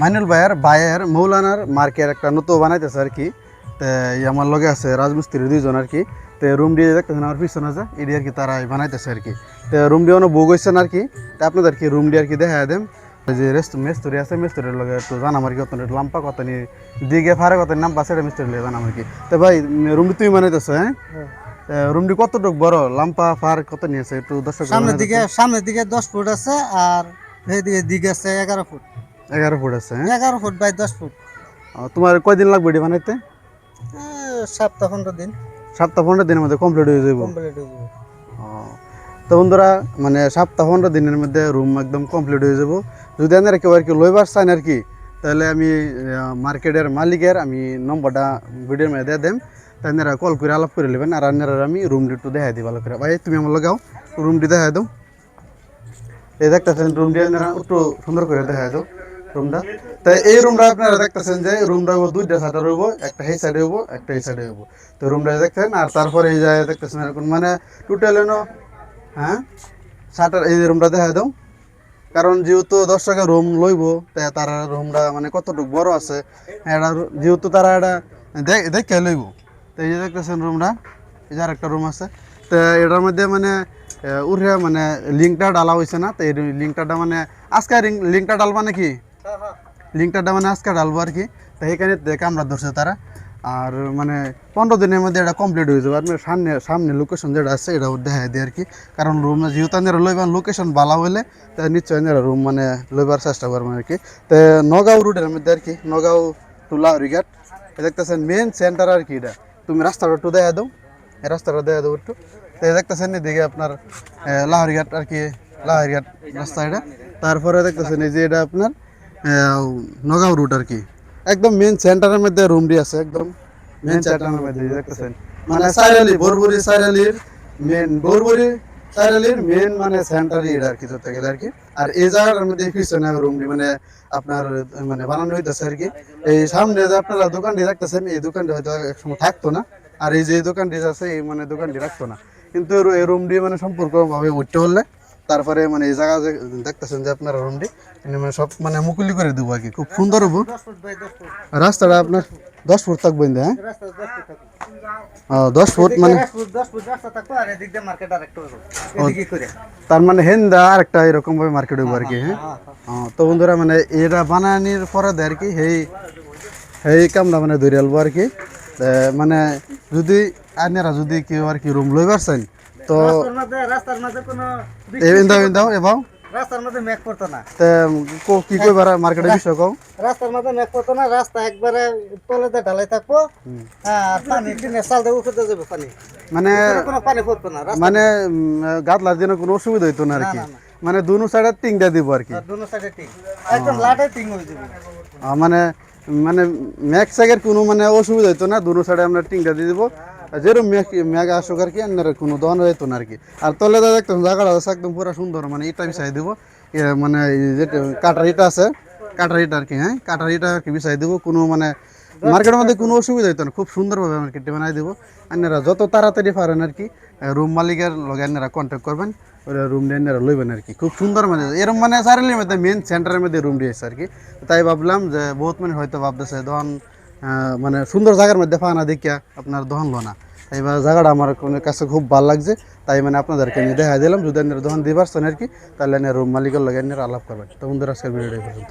মাইনুল ভাইয়ের ভাইয়ের মৌলানার মার্কের একটা নতুন বানাইতেছে আর কি। তো আমার লগে আছে রাজমিস্ত্রি দুইজন আর কি। তো রুম দিয়ে দেখতেছেন আমার পিছনে আছে এটি আর কি তারা বানাইতেছে আর কি। তো রুম দিয়ে অনেক বউ গেছেন আর কি। তো আপনাদের কি রুম দিয়ে আর কি দেখা দেন যে রেস্ট মেস্তরি আছে মেস্তরির লগে একটু জানাম আর কি কত লাম্পা কত নি দিকে ফারে কত নাম পাশে মিস্ত্রি লগে জানাম আর কি। তো ভাই রুমটি তুমি বানাইতেছো হ্যাঁ? রুমটি কতটুকু বড় লাম্পা ফার কত নিয়েছে একটু দর্শক সামনের দিকে সামনের দিকে দশ ফুট আছে আর এইদিকে দিকে আছে এগারো ফুট। এগারো ফুট আছে হ্যাঁ? এগারো ফুট বাই দশ ফুট। তোমার কয়দিন লাগবে এটি বানাইতে? সপ্তাহ পনেরো দিন। সপ্তাহ পনেরো দিনের মধ্যে কমপ্লিট হয়ে যাব কমপ্লিট হয়ে যাবে তো বন্ধুরা মানে সপ্তাহ পনেরো দিনের মধ্যে রুম একদম কমপ্লিট হয়ে যাব যদি আপনারা কেউ আর কি লইবার চান আর কি তাহলে আমি মার্কেটের মালিকের আমি নম্বরটা ভিডিওর মধ্যে দিয়ে দেম। তাই আপনারা কল করে আলাপ করে নেবেন আর আপনারা আমি রুমটি একটু দেখাই দিই ভালো করে। ভাই তুমি আমার লাগাও রুমটি দেখাই দাও। এই দেখতেছেন রুমটি আপনারা একটু সুন্দর করে দেখাই দাও। রুমটা। তাই এই রুমটা আপনারা দেখতেছেন যে রুমটা দুইটা সাইডে রইব, একটা এই সাইডে হইব, একটা এই সাইডে হইব। তো রুমটা দেখতেছেন আর তারপরে এই যায় দেখতেছেন এরকম মানে টোটাল এনো হ্যাঁ? শাটার, এই রুমটা দেখা দাও। কারণ যেহেতু দশ টাকা রুম লইব তাই তারা রুমটা মানে কতটুকু বড় আছে, এটা যেহেতু তারা এটা দেখে লইব। তো এই যে দেখতেছেন রুমটা, এই যে আরেকটা রুম আছে। তো এটার মধ্যে মানে উঠে মানে লিঙ্কটা ডালা হয়েছে না, তো এই লিঙ্কটা মানে আজকে লিঙ্কটা ডালবা নাকি? লিঙ্কটা মানে আজকে ডালবো আর কি। তো এখানে কামড়া ধরছে তারা। আর মানে পনেরো দিনের মধ্যে এটা কমপ্লিট হয়ে যাবে। আর সামনে সামনে লোকেশন যেটা আছে এটা দেখা দেয় আর কি। কারণ রুম যেহেতু আপনারা লইবার লোকেশন ভালো হলে তা নিশ্চয় আপনারা রুম মানে লইবার চেষ্টা করবেন আর কি। তো নগাঁও রুটের মধ্যে আর কি, নগাঁও টু লাহরিঘাট এ দেখতেছেন মেন সেন্টার আর কি এটা। তুমি রাস্তাটা একটু দেখা দাও। রাস্তাটা দেখা দাও একটু। তো দেখতেছেন এদিকে আপনার লাহরিঘাট আর কি লাহরিঘাট রাস্তা এটা। তারপরে দেখতেছেন এই যে এটা আপনার নগাঁও রুট আর কি? একদম মেন সেন্টারের মধ্যে রুমটি আছে একদম মেন সেন্টারের মধ্যে দেখতেছেন। মানে সাইরালি বরবরি সাইরালির মেন বরবরি সাইরালির মেন মানে সেন্টারই এটা আর কি ধরতে গেলে আর কি। আর এই জায়গাটার মধ্যে পিছনে রুমটি মানে আপনার মানে বানানো হইতেছে আর কি। এই সামনে যে আপনারা দোকানটি দেখতেছেন এই দোকানটি হয়তো একসময় থাকতো না। আর এই যে দোকানটি আছে এই মানে দোকানটি রাখতো না। কিন্তু এই রুমটি মানে সম্পর্কভাবে উঠতে হলে তারপরে মানে এই জায়গা যে দেখতেছেন যে আপনারা রুমটি মানে সব মানে মুকুলি করে দেবো আর কি খুব সুন্দর হব রাস্তাটা আপনার দশ ফুট থাকবে হ্যাঁ? দশ ফুট মানে তার মানে হেন্দা আরেকটা এরকম ভাবে মার্কেট হইব আর কি হ্যাঁ? ও, তো বন্ধুরা মানে এটা বানানির পরে দেয় আর কি সেই সেই কামটা মানে ধরে আলবো আর কি। মানে যদি আপনারা যদি কেউ আর কি রুম লইবার চান তো রাস্তার মধ্যে কোনো ইন্দাও রাস্তার মধ্যে মেঘ পড়তো না। তে কো- কইবার মার্কেটের বিষয় কও? রাস্তার মধ্যে মেঘ পড়তো না রাস্তা একবারে তলেতে ঢালাই থাকব। আর পানি টিনের চাল দিয়ে উঠতে যাবে পানি। মানে কোনো পানি পড়তো না মানে গাতলার জন্য কোনো অসুবিধা হইতো না আর কি। মানে দুনো সাইডে টিংটা দিব আর কি। দুনো সাইডে টিং। একদম লাটে টিং হয়ে যাবে। মানে মানে ম্যাক সাইকের কোনো মানে অসুবিধা হইতো না দুনো সাইডে আমরা টিংটা দিয়ে দিব। যেরকম ম্যাক আসুক আর কি আপনার কোনো দোকান হইতো না আর কি। আর তলে দাদা একদম জায়গাটা একদম পুরো সুন্দর মানে ইটা বিছাই দিব। মানে এই যে কাটার ইটা আছে, কাটার ইটা আর কি হ্যাঁ? কাটার ইটা আর কি বিছাই দিব, কোনো মানে মার্কেটের মধ্যে কোনো অসুবিধা হইতো না, খুব সুন্দরভাবে মার্কেটে বানাই দিব। আপনারা যত তাড়াতাড়ি পারেন আর কি রুম মালিকের লগে আপনারা কন্ট্যাক্ট করবেন, ওরা রুম দিয়ে আপনারা লইবেন আর কি। খুব সুন্দর মানে এরকম মানে সারেলির মধ্যে মেন সেন্টারের মধ্যে রুম দিয়েছে আর কি। তাই ভাবলাম যে, বহুত মানে হয়তো ভাবতেছে, দহন মানে সুন্দর জায়গার মধ্যে ফানা দেখিয়া আপনার দহন লো না বা জায়গাটা আমার কাছে খুব ভালো লাগছে, তাই মানে আপনাদেরকে আমি দেখা দিলাম, যদি আপনার দহন দিবার পারছেন আর কি, তাহলে রুম মালিকের লগে আপনার আলাপ করবেন। তো বন্ধুরা, আজকের ভিডিওটা পর্যন্ত